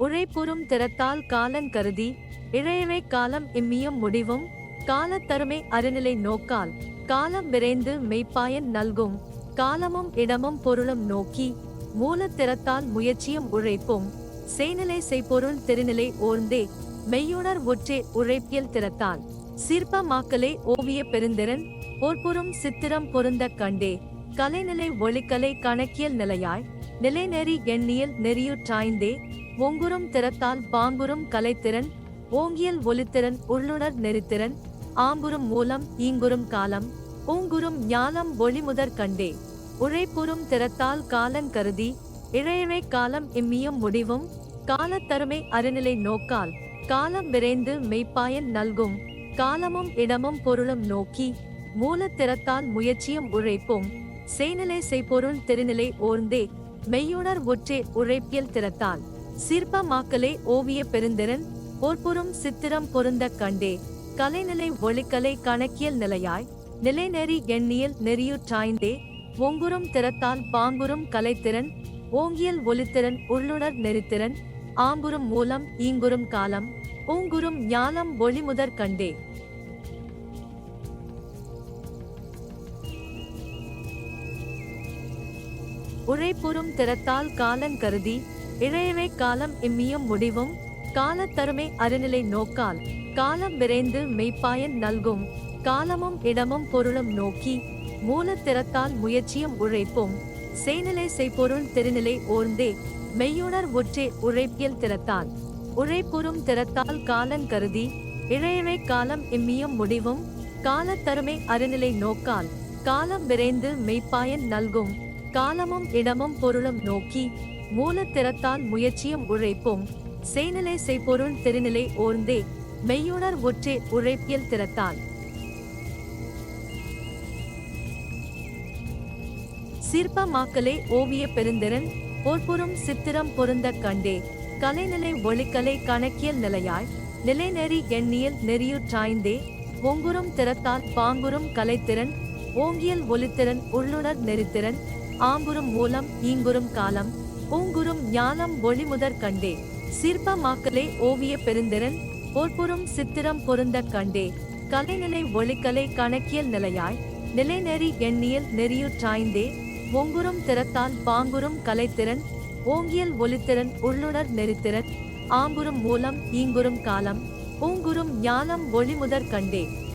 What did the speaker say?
உழைப்புறும் திறத்தால் காலங் கருதி இழையவே காலம் இம்மியும் முடிவும் காலத்தருமை அருநிலை நோக்கால் காலம் விரைந்து மெய்ப்பாயன் நல்கும் காலமும் இடமும் பொருளும் நோக்கி மூலத்திறத்தால் முயற்சியும் உழைப்பும் செய்நிலை செய்பொருள் திருநிலை ஓர்ந்தே மெய்யுணர் ஒற்றே உழைப்பியல் திறத்தால் சிற்பமாக்கலே ஓவிய பெருந்திறன் போர்புறும் சித்திரம் பொருந்த கண்டே கலைநிலை ஒளிக்கலை கணக்கியல் நிலையாய் நிலைநெறி எண்ணியல் நெறியுற்றாய்ந்தே ஒங்குறும் திறத்தால் பாங்குறும் கலைத்திறன் ஓங்கியல் ஒலித்திறன் உள்ளுணர் நெறித்திறன் ஆம்புறும் மூலம் ஈங்குறும் காலம் பூங்குறும் ஞானம் ஒளிமுதற் கண்டே. உழைப்புறும் திறத்தால் காலங் கருதி இழையவை காலம் இம்மியும் முடிவும் காலத்தருமை அருநிலை நோக்கால் காலம் விரைந்து மெய்ப்பாயன் நல்கும் காலமும் இடமும் பொருளும் நோக்கி மூலத்திறத்தால் முயற்சியும் உழைப்பும் செய்நிலை செய்பொருள் திருநிலை ஓர்ந்தே மெய்யுணர் ஒற்றே உழைப்பியல் திறத்தால். சிற்பமாக்கலே ஓவிய பெருந்திறன் போர்ப்புறும் சித்திரம் பொருந்த கண்டே. கலைநிலை ஒளிக்கலை கணக்கியல் நிலையாய் நிலைநெறி எண்ணியல் நெறியுற்றாய்ந்தே ஒங்குறும் திறத்தால் பாங்குறும் கலைத்திறன் ஓங்கியல் ஒளித்திறன் உள்ளுணர் நெறித்திறன் ஆங்குறும் மூலம் ஈங்குறும் காலம் பூங்குறும் ஞானம் ஒளிமுதற் கண்டே. உழைப்புறும் திறத்தால் காலங் கருதி இழையவை காலம் இம்மியும் முடிவும் காலத்தருமை அருநிலை நோக்கால் காலம் விரைந்து மெய்ப்பாயன் நல்கும் காலமும் இடமும் பொருளும் நோக்கி மூலத்திறத்தால் முயற்சியும் உழைப்பும். செய்நிலை செய்பொருள் திருநிலை ஓர்ந்தே மெய்யுணர் ஒற்றே உழைப்பியல் திறத்தால். உழைப்புறும் திறத்தால் காலங் கருதி இழையவை காலம் இம்மியும் முடிவும் காலத்தருமை அருநிலை நோக்கால் காலம் விரைந்து மெய்ப்பாயன் நல்கும் காலமும் இடமும் பொருளும் நோக்கி மூலத்திறத்தால் முயற்சியும் உழைப்பும். செய்நிலை செய்பொருள் திருநிலை ஓர்ந்தே மெய்யுணர் ஒற்றே உழைப்பியல் திறத்தால். சிற்பமாக்கலே ஓவிய பெருந்திறன் போர்ப்புறும் சித்திரம் பொருந்த கண்டே. கலைநிலை ஒளிக்கலை கணக்கியல் நிலையாய் நிலைநெறி எண்ணியல் நெறியுற்றாய்ந்தே ஒங்குறும் திறத்தால் பாங்குறும் கலைத்திறன் ஓங்கியல் ஒளித்திறன் உள்ளுணர் நெறித்திறன் ஆம்புறும் மூலம் ஈங்குறும் காலம். பூங்குறும் ஞானம் ஒளிமுதற் கண்டே. சிற்பமாக்கலே ஓவிய பெருந்திறன் போர்ப்புறும் சித்திரம் பொருந்த கண்டே. கலைநிலை ஒளிக்கலை கணக்கியல் நிலையாய் நிலைநெறி எண்ணியல் நெறியுற்றாய்ந்தே ஒங்குறும் திறத்தால் பாங்குறும் கலைத்திறன் ஓங்கியல் ஒளித்திறன் உள்ளுணர் நெறித்திறன். ஆம்புறும் மூலம் ஈங்குறும் காலம் பூங்குறும் ஞானம் ஒளிமுதற் கண்டே.